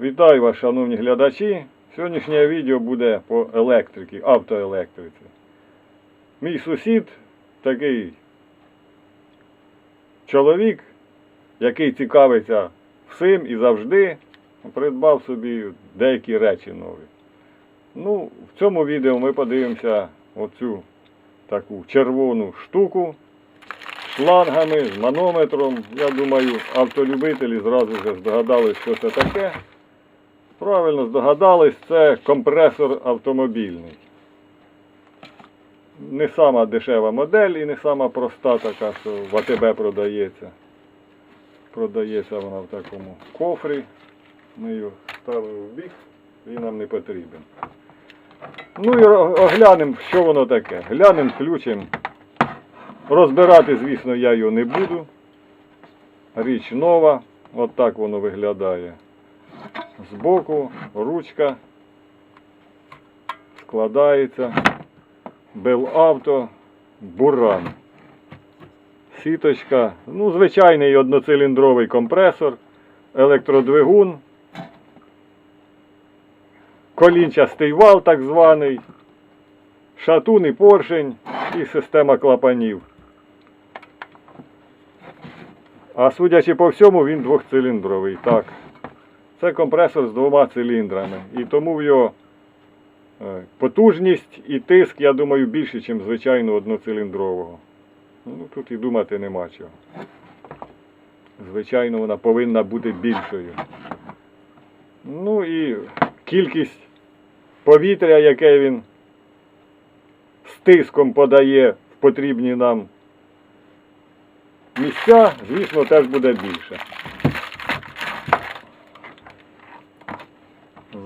Вітаю вас, шановні глядачі. Сьогоднішнє відео буде по електриці, автоелектриці. Мій сусід такий чоловік, який цікавиться всім і завжди, придбав собі деякі речі нові. Ну, в цьому відео ми подивимося оцю таку червону штуку з шлангами, з манометром. Я думаю, автолюбителі зразу вже здогадались, що це таке. Правильно здогадались, це компресор автомобільний. Не сама дешева модель і не сама проста така, що в АТБ продається. Продається вона в такому кофрі. Ми його ставимо в бік, він нам не потрібен. Ну і оглянемо, що воно таке. Глянемо, включимо. Розбирати, звісно, я його не буду. Річ нова. От воно виглядає. Збоку ручка складається. Белавто, буран. Сіточка. Ну, звичайний одноциліндровий компресор, електродвигун, колінчастий вал так званий, шатун і поршень і система клапанів. А судячи по всьому, він двохциліндровий. Так. Це компресор з двома циліндрами. І тому його е, потужність і тиск, я думаю, більше, ніж звичайно одноциліндрового. Ну, тут і думати нема чого. Звичайно, вона повинна бути більшою. Ну і кількість повітря, яке він з тиском подає в потрібні нам місця, звісно, теж буде більше.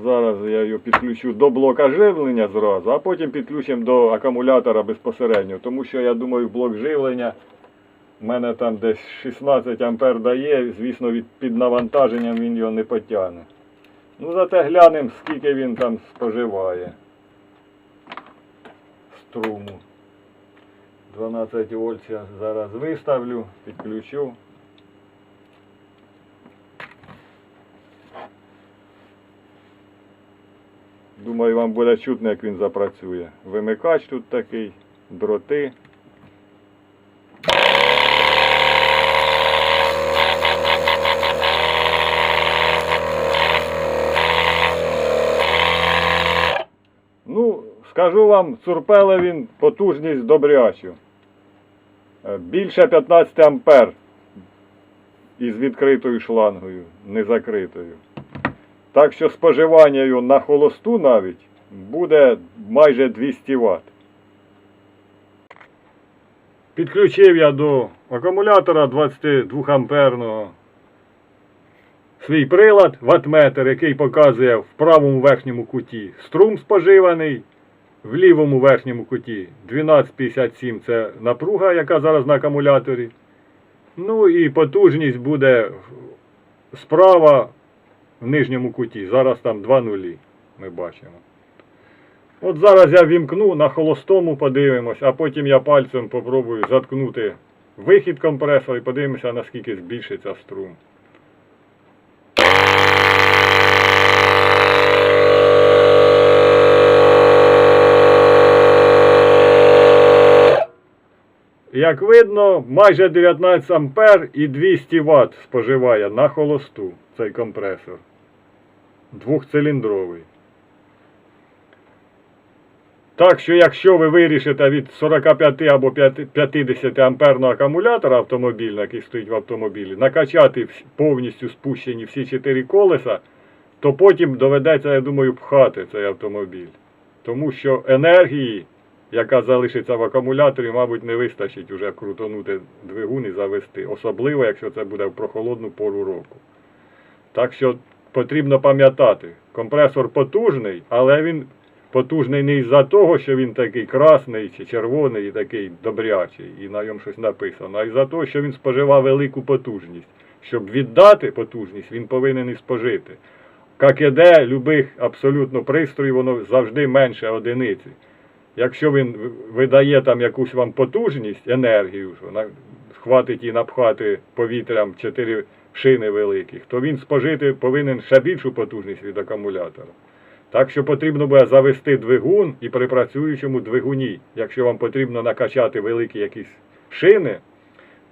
Зараз я його підключу до блока живлення зразу, а потім підключимо до акумулятора безпосередньо. Тому що я думаю, блок живлення в мене там десь 16 ампер дає, звісно, від під навантаженням він його не потягне. Ну, зате глянемо, скільки він там споживає струму. 12 вольт я зараз виставлю, підключу. Думаю, вам буде чутно, як він запрацює. Вимикач тут такий, дроти. Ну, скажу вам, цурпеле він потужність добрячу. Е, Більше 15 ампер із відкритою шлангою, не закритою. Так що споживання на холосту навіть буде майже 200 Вт. Підключив я до акумулятора 22 амперного свій прилад, ватметр, який показує в правому верхньому куті струм споживаний, в лівому верхньому куті 1257 це напруга, яка зараз на акумуляторі. Ну і потужність буде справа в нижньому куті. Зараз там два нулі ми бачимо. От зараз я вімкну на холостому подивимось, а потім я пальцем попробую заткнути вихід компресора і подивимося, наскільки збільшиться струм. Як видно, майже 19 ампер і 200 Вт споживає на холосту цей компресор. Двохциліндровий. Так що, якщо ви вирішите від 45 або 50 амперного акумулятора автомобільного, який стоїть в автомобілі, накачати повністю спущені всі 4 колеса, то потім доведеться, я думаю, пхати цей автомобіль. Тому що енергії, яка залишиться в акумуляторі, мабуть, не вистачить уже крутонути двигун і завести. Особливо, якщо це буде в прохолодну пору року. Так що потрібно пам'ятати, компресор потужний, але він потужний не із-за того, що він такий красний чи червоний і такий добрячий, і на ньому щось написано, а із-за того, що він споживав велику потужність. Щоб віддати потужність, він повинен і спожити. Як іде любих абсолютно пристроїв, воно завжди менше одиниці. Якщо він видає там якусь вам потужність, енергію, що хватить і напхати повітрям 4 шини великих, то він спожити повинен ще більшу потужність від акумулятора. Так що потрібно буде завести двигун і при працюючому двигуні, якщо вам потрібно накачати великі якісь шини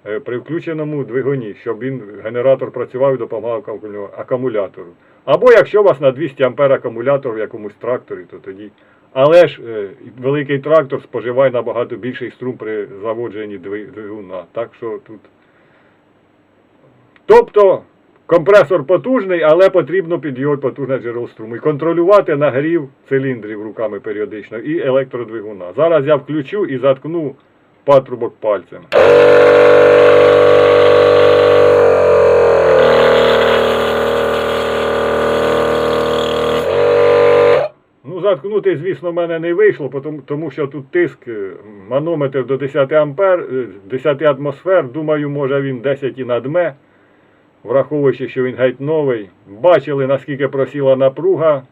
е, при включеному двигуні, щоб він генератор працював і допомагав акумулятору. Або якщо у вас на 200 ампер акумулятор в якомусь тракторі, то тоді. Але ж е, великий трактор споживає набагато більший струм при заводженні двигуна. Так що тут. Тобто компресор потужний, але потрібно під його потужне джерело струму. І контролювати нагрів циліндрів руками періодично і електродвигуна. Зараз я включу і заткну патрубок пальцем. Ну, заткнути, звісно, в мене не вийшло, тому, що тут тиск, е, манометр до 10 ампер, е, 10 атмосфер, думаю, може він 10 і надме, враховуючи, що він геть новий. Бачили, наскільки просіла напруга,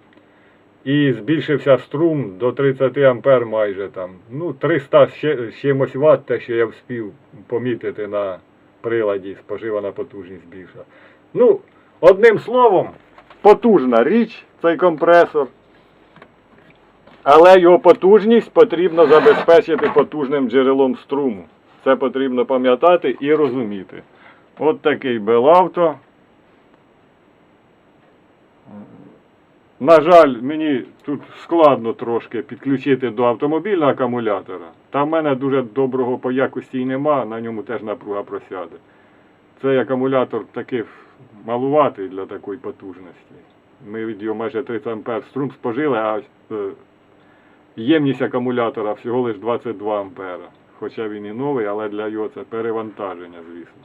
і збільшився струм до 30 ампер майже там. Ну, 300 ще, з чимось ватт, те, що я вспів помітити на приладі, споживана потужність більша. Ну, одним словом, потужна річ цей компресор. Але його потужність потрібно забезпечити потужним джерелом струму. Це потрібно пам'ятати і розуміти. От такий Белавто. На жаль, мені тут складно трошки підключити до автомобільного акумулятора. Та в мене дуже доброго по якості і нема, на ньому теж напруга просяде. Цей акумулятор такий малуватий для такої потужності. Ми від його майже 30 ампер струм спожили, а е, ємність акумулятора всього лише 22 ампера. Хоча він і новий, але для його це перевантаження, звісно.